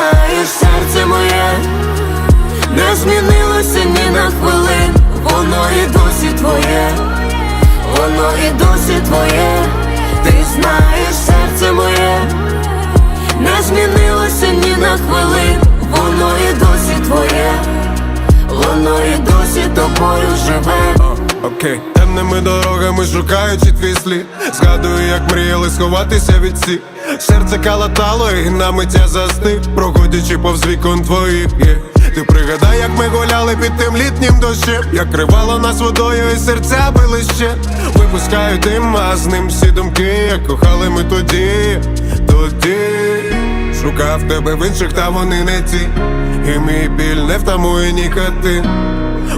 знаєш, серце моє. Не змінилося ні на хвилин, воно і досі твоє, воно і досі твоє, ти знаєш, серце моє, не змінилося ні на хвилин, воно і досі твоє, воно і досі тобою живе. Окей, темними дорогами шукаючи твій слід. Згадую, як мріяли сховатися від всіх Серце калатало і на миття застиг Проходячи повз вікон твоїх. Є. Ти пригадай, як ми гуляли під тим літнім дощем. Як кривало нас водою і серця били ще. Випускаю дим, а з ним всі думки Як кохали ми тоді, тоді Шукав тебе в інших, та вони не ті. І мій біль не втамує нікоти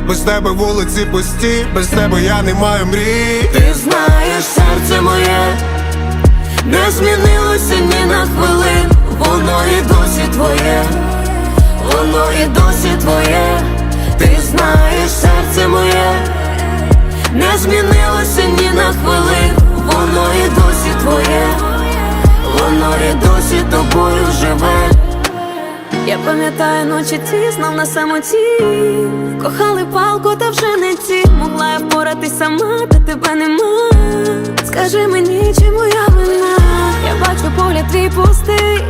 без тебе вулиці пусті, без тебе я не маю мрій. Ти знаєш, і досі твоє, ти знаєш, серце моє не змінилося ні на хвилин, воно і досі твоє, воно і досі тобою живе. Я пам'ятаю ночі ті, знов на самоті. Кохали палку, та вже не ті Могла я впоратись сама, та тебе нема. Скажи мені, чи моя вина? Я бачу погляд твій пустий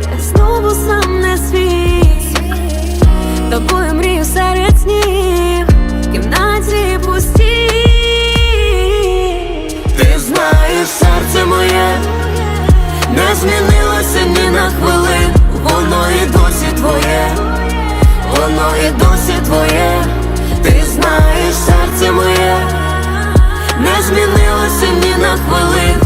не змінилося ні на хвилин, воно і досі твоє, воно і досі твоє, ти знаєш серце моє, не змінилося ні на хвилин.